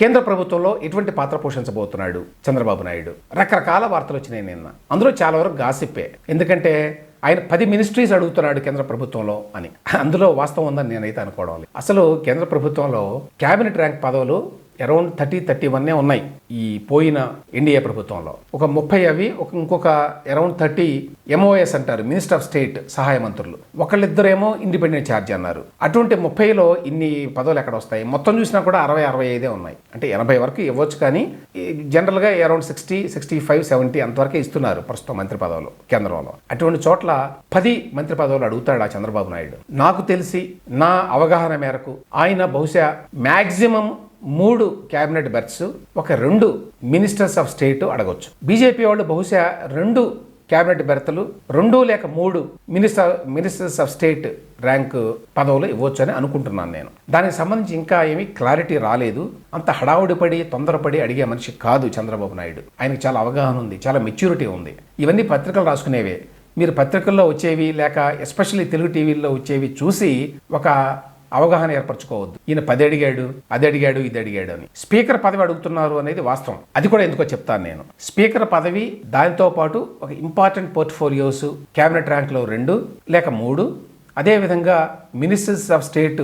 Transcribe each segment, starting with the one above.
కేంద్ర ప్రభుత్వంలో ఎటువంటి పాత్ర పోషించబోతున్నాడు చంద్రబాబు నాయుడు. రకరకాల వార్తలు వచ్చినాయి నిన్న. అందులో చాలా వరకు గాసిప్పే. ఎందుకంటే ఆయన పది మినిస్ట్రీస్ అడుగుతున్నాడు కేంద్ర ప్రభుత్వంలో అని. అందులో వాస్తవం ఉందని నేనైతే అనుకోవడం అసలు కేంద్ర ప్రభుత్వంలో క్యాబినెట్ ర్యాంక్ పదవులు అరౌండ్ థర్టీ థర్టీ వన్నే ఉన్నాయి ఈ పోయిన ఎన్డీఏ ప్రభుత్వంలో. ఒక ముప్పై అవి ఒక ఇంకొక అరౌండ్ థర్టీ ఎంఓఎస్ అంటారు మినిస్టర్ ఆఫ్ స్టేట్ సహాయ మంత్రులు. ఒకళ్ళిద్దరేమో ఇండిపెండెంట్ ఛార్జ్ అన్నారు. అటువంటి ముప్పైలో ఇన్ని పదవులు ఎక్కడ వస్తాయి? మొత్తం చూసినా కూడా అరవై అరవై ఐదే ఉన్నాయి. అంటే ఎనభై వరకు ఇవ్వచ్చు కానీ జనరల్గా around sixty sixty five seventy అంతవరకే ఇస్తున్నారు ప్రస్తుతం మంత్రి పదవులు కేంద్రంలో. అటువంటి చోట్ల పది మంత్రి పదవులు అడుగుతాడు ఆ చంద్రబాబు నాయుడు. నాకు తెలిసి నా అవగాహన మేరకు ఆయన బహుశా మ్యాక్సిమం మూడు క్యాబినెట్ బెర్త్స్ ఒక రెండు మినిస్టర్స్ ఆఫ్ స్టేట్ అడగొచ్చు. బీజేపీ వాళ్ళు బహుశా రెండు క్యాబినెట్ బెర్తలు రెండు లేక మూడు minister ministers of state rank పదవులు ఇవ్వచ్చు అని అనుకుంటున్నాను నేను. దానికి సంబంధించి ఇంకా ఏమీ క్లారిటీ రాలేదు. అంత హడావుడిపడి తొందరపడి అడిగే మనిషి కాదు చంద్రబాబు నాయుడు. ఆయనకు చాలా అవగాహన ఉంది చాలా మెచ్యూరిటీ ఉంది. ఇవన్నీ పత్రికలు రాసుకునేవే. మీరు పత్రికల్లో వచ్చేవి లేక ఎస్పెషల్లీ తెలుగు టీవీల్లో వచ్చేవి చూసి ఒక అవగాహన ఏర్పరచుకోవద్దు. ఈయన పది అడిగాడు అది అడిగాడు ఇది అడిగాడు అని. స్పీకర్ పదవి అడుగుతున్నారు అనేది వాస్తవం. అది కూడా ఎందుకో చెప్తాను నేను. స్పీకర్ పదవి దానితో పాటు ఒక ఇంపార్టెంట్ పోర్ట్ఫోలియోస్ క్యాబినెట్ ర్యాంక్లో రెండు లేక మూడు. అదేవిధంగా మినిస్టర్స్ ఆఫ్ స్టేట్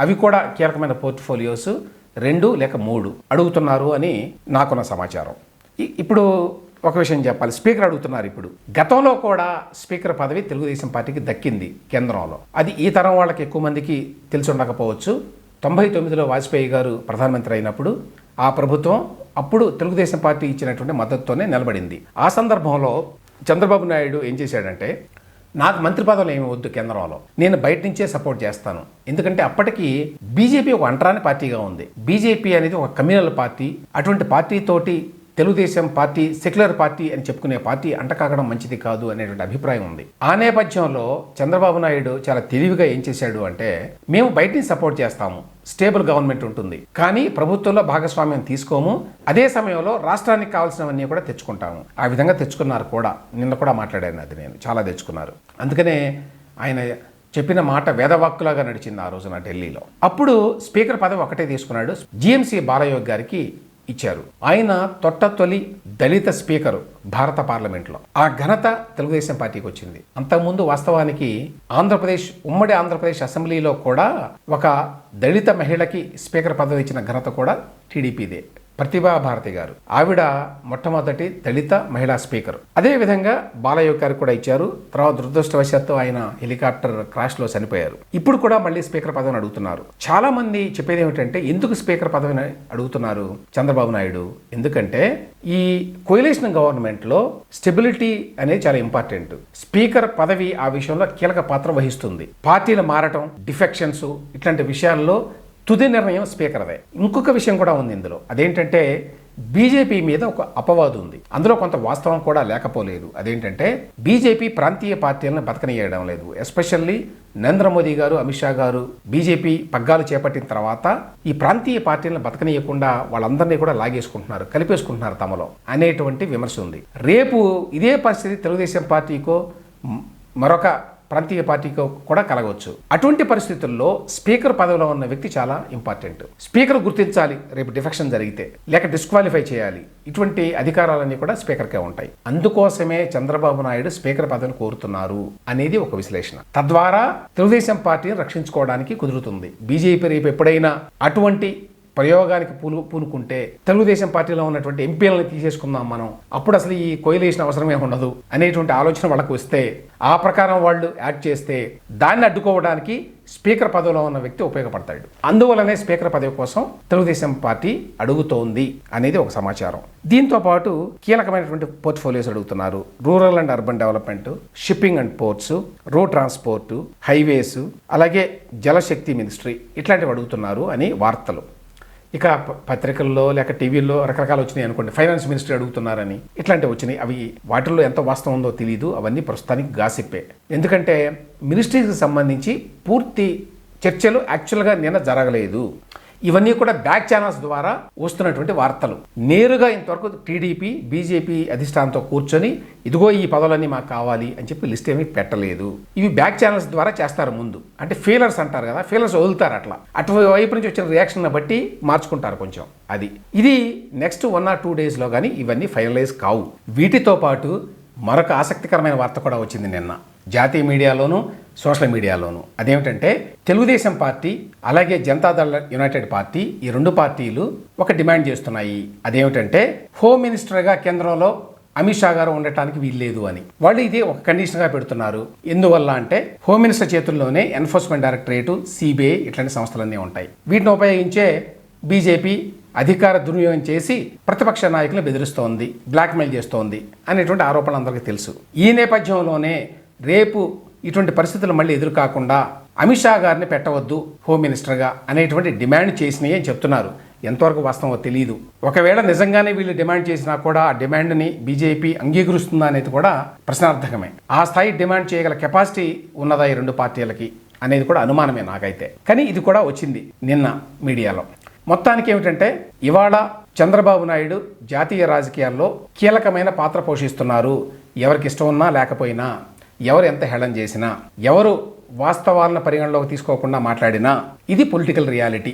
అవి కూడా కీలకమైన పోర్ట్ఫోలియోస్ రెండు లేక మూడు అడుగుతున్నారు అని నాకున్న సమాచారం. ఇప్పుడు ఒక విషయం చెప్పాలి. స్పీకర్ అడుగుతున్నారు ఇప్పుడు. గతంలో కూడా స్పీకర్ పదవి తెలుగుదేశం పార్టీకి దక్కింది కేంద్రంలో. అది ఈ తరం వాళ్ళకి ఎక్కువ మందికి తెలిసి ఉండకపోవచ్చు. తొంభై తొమ్మిదిలో వాజ్పేయి గారు ప్రధానమంత్రి అయినప్పుడు ఆ ప్రభుత్వం అప్పుడు తెలుగుదేశం పార్టీ ఇచ్చినటువంటి మద్దతుతోనే నిలబడింది. ఆ సందర్భంలో చంద్రబాబు నాయుడు ఏం చేశాడంటే నాకు మంత్రి పదవులు ఏమి వద్దు కేంద్రంలో. నేను బయట నుంచే సపోర్ట్ చేస్తాను. ఎందుకంటే అప్పటికి బీజేపీ ఒక అంటరాని పార్టీగా ఉంది. బీజేపీ అనేది ఒక కమ్యూనల్ పార్టీ. అటువంటి పార్టీతోటి తెలుగుదేశం పార్టీ సెక్యులర్ పార్టీ అని చెప్పుకునే పార్టీ అంటకాగడం మంచిది కాదు అనేటువంటి అభిప్రాయం ఉంది. ఆ నేపథ్యంలో చంద్రబాబు నాయుడు చాలా తెలివిగా ఏం చేశాడు అంటే మేము బయట సపోర్ట్ చేస్తాము స్టేబుల్ గవర్నమెంట్ ఉంటుంది కానీ ప్రభుత్వంలో భాగస్వామ్యం తీసుకోము అదే సమయంలో రాష్ట్రానికి కావాల్సినవన్నీ కూడా తెచ్చుకుంటాము. ఆ విధంగా తెచ్చుకున్నారు కూడా నిన్న కూడా మాట్లాడాను అది నేను చాలా తెచ్చుకున్నారు. అందుకనే ఆయన చెప్పిన మాట వేదవాక్కులాగా నడిచింది ఆ రోజున ఢిల్లీలో. అప్పుడు స్పీకర్ పదవి ఒకటే తీసుకున్నాడు జిఎంసీ బాలయోగ్ గారికి ఇచ్చారు. ఆయన తొట్ట తొలి దళిత స్పీకరు భారత పార్లమెంట్లో. ఆ ఘనత తెలుగుదేశం పార్టీకి వచ్చింది. అంతకుముందు వాస్తవానికి ఆంధ్రప్రదేశ్ ఉమ్మడి ఆంధ్రప్రదేశ్ అసెంబ్లీలో కూడా ఒక దళిత మహిళకి స్పీకర్ పదవి ఇచ్చిన ఘనత కూడా టీడీపీదే. ప్రతిభా భారతి గారు. ఆవిడ మొట్టమొదటి దళిత మహిళా స్పీకర్. అదే విధంగా బాలయ్య గారు కూడా ఇచ్చారు. తర్వాత దురదృష్టవశాత్తు ఆయన హెలికాప్టర్ క్రాష్లో చనిపోయారు. ఇప్పుడు కూడా మళ్ళీ స్పీకర్ పదవిని అడుగుతున్నారు. చాలా మంది చెప్పేది ఏమిటంటే ఎందుకు స్పీకర్ పదవిని అడుగుతున్నారు చంద్రబాబు నాయుడు? ఎందుకంటే ఈ కోయిలేషన్ గవర్నమెంట్లో స్టెబిలిటీ అనేది చాలా ఇంపార్టెంట్. స్పీకర్ పదవి ఆ విషయంలో కీలక పాత్ర వహిస్తుంది. పార్టీలు మారటం డిఫెక్షన్స్ ఇట్లాంటి విషయాల్లో తుది నిర్ణయం స్పీకర్దే. ఇంకొక విషయం కూడా ఉంది ఇందులో. అదేంటంటే బీజేపీ మీద ఒక అపవాదు ఉంది. అందులో కొంత వాస్తవం కూడా లేకపోలేదు. అదేంటంటే బీజేపీ ప్రాంతీయ పార్టీలను బతకనియడం లేదు. ఎస్పెషల్లీ నరేంద్ర మోదీ గారు అమిత్ షా గారు బీజేపీ పగ్గాలు చేపట్టిన తర్వాత ఈ ప్రాంతీయ పార్టీలను బతకనీయకుండా వాళ్ళందరినీ కూడా లాగేసుకుంటున్నారు కలిపేసుకుంటున్నారు తమలో అనేటువంటి విమర్శ ఉంది. రేపు ఇదే పరిస్థితి తెలుగుదేశం పార్టీకో మరొక ప్రాంతీయ పార్టీకి కూడా కలగవచ్చు. అటువంటి పరిస్థితుల్లో స్పీకర్ పదవిలో ఉన్న వ్యక్తి చాలా ఇంపార్టెంట్. స్పీకర్ గుర్తించాలి రేపు డిఫెక్షన్ జరిగితే లేక డిస్క్వాలిఫై చేయాలి ఇటువంటి అధికారాలన్నీ కూడా స్పీకర్కే ఉంటాయి. అందుకోసమే చంద్రబాబు నాయుడు స్పీకర్ పదవిని కోరుతున్నారు అనేది ఒక విశ్లేషణ. తద్వారా తెలుగుదేశం పార్టీని రక్షించుకోవడానికి కుదురుతుంది. బీజేపీ రేపు ఎప్పుడైనా అటువంటి ప్రయోగానికి పూలు పూనుకుంటే తెలుగుదేశం పార్టీలో ఉన్నటువంటి ఎంపీలను తీసేసుకుందాం మనం. అప్పుడు అసలు ఈ కోయిలేషన్ అవసరమే ఉండదు అనేటువంటి ఆలోచన వాళ్ళకు వస్తే ఆ ప్రకారం వాళ్ళు యాక్ట్ చేస్తే దాన్ని అడ్డుకోవడానికి స్పీకర్ పదవిలో ఉన్న వ్యక్తి ఉపయోగపడతాడు. అందువలనే స్పీకర్ పదవి కోసం తెలుగుదేశం పార్టీ అడుగుతోంది అనేది ఒక సమాచారం. దీంతో పాటు కీలకమైనటువంటి పోర్ట్ఫోలియోస్ అడుగుతున్నారు. Rural and urban development shipping and ports road transport highways అలాగే జలశక్తి మినిస్ట్రీ ఇట్లాంటివి అడుగుతున్నారు అని వార్తలు. ఇక ప- పత్రికల్లో లేక టీవీల్లో రకరకాలు వచ్చినాయి అనుకోండి. ఫైనాన్స్ మినిస్టర్ అడుగుతున్నారని. ఇట్లాంటివి వచ్చినాయి. అవి వాటిల్లో ఎంత వాస్తవం ఉందో తెలియదు అవన్నీ ప్రస్తుతానికి గాసిప్పే. ఎందుకంటే మినిస్ట్రీకి సంబంధించి పూర్తి చర్చలు యాక్చువల్గా నిన్న జరగలేదు. ఇవన్నీ కూడా బ్యాక్ ఛానల్స్ ద్వారా వస్తున్నటువంటి వార్తలు. నేరుగా ఇంతవరకు టీడీపీ బీజేపీ అధిష్టానంతో కూర్చొని ఇదిగో ఈ పదవులన్నీ మాకు కావాలి అని చెప్పి లిస్ట్ ఏమీ పెట్టలేదు. ఇవి బ్యాక్ ఛానల్స్ ద్వారా చేస్తారు ముందు. అంటే ఫీలర్స్ అంటారు కదా ఫీలర్స్ వదులుతారు అట్లా. అటువైపు నుంచి వచ్చిన రియాక్షన్ బట్టి మార్చుకుంటారు కొంచెం. అది. ఇది నెక్స్ట్ వన్ ఆర్ టూ డేస్లో కానీ ఇవన్నీ ఫైనలైజ్ కావు. వీటితో పాటు మరొక ఆసక్తికరమైన వార్త కూడా వచ్చింది నిన్న. జాతీయ మీడియాలోనూ సోషల్ మీడియాలోను. అదేమిటంటే తెలుగుదేశం పార్టీ అలాగే జనతాదళ యునైటెడ్ పార్టీ ఈ రెండు పార్టీలు ఒక డిమాండ్ చేస్తున్నాయి. అదేమిటంటే హోమ్ మినిస్టర్గా కేంద్రంలో అమిత్ షా గారు ఉండటానికి వీల్లేదు అని. వాళ్ళు ఇది ఒక కండిషన్గా పెడుతున్నారు. ఎందువల్ల అంటే హోమ్ మినిస్టర్ చేతుల్లోనే ఎన్ఫోర్స్మెంట్ డైరెక్టరేట్ సిబిఐ ఇట్లాంటి సంస్థలన్నీ ఉంటాయి. వీటిని ఉపయోగించే బీజేపీ అధికార దుర్వినియోగం చేసి ప్రతిపక్ష నాయకులను బెదిరిస్తోంది బ్లాక్మెయిల్ చేస్తోంది అనేటువంటి ఆరోపణలు అందరికీ తెలుసు. ఈ నేపథ్యంలోనే రేపు ఇటువంటి పరిస్థితులు మళ్ళీ ఎదురు కాకుండా అమిత్ షా గారిని పెట్టవద్దు హోమ్ మినిస్టర్గా అనేటువంటి డిమాండ్ చేసినాయి అని చెప్తున్నారు. ఎంతవరకు వాస్తవమో తెలియదు ఒకవేళ నిజంగానే వీళ్ళు డిమాండ్ చేసినా కూడా ఆ డిమాండ్ని బీజేపీ అంగీకరిస్తుందా అనేది కూడా ప్రశ్నార్థకమే. ఆ స్థాయి డిమాండ్ చేయగల కెపాసిటీ ఉన్నదా ఈ రెండు పార్టీలకి అనేది కూడా అనుమానమే నాకైతే. కానీ ఇది కూడా వచ్చింది నిన్న మీడియాలో. మొత్తానికి ఏమిటంటే ఇవాళ చంద్రబాబు నాయుడు జాతీయ రాజకీయాల్లో కీలకమైన పాత్ర పోషిస్తున్నారు. ఎవరికి ఇష్టం ఉన్నా లేకపోయినా. ఎవరు ఎంత హేళన చేసినా ఎవరు వాస్తవాలను పరిగణలోకి తీసుకోకుండా మాట్లాడినా ఇది పొలిటికల్ రియాలిటీ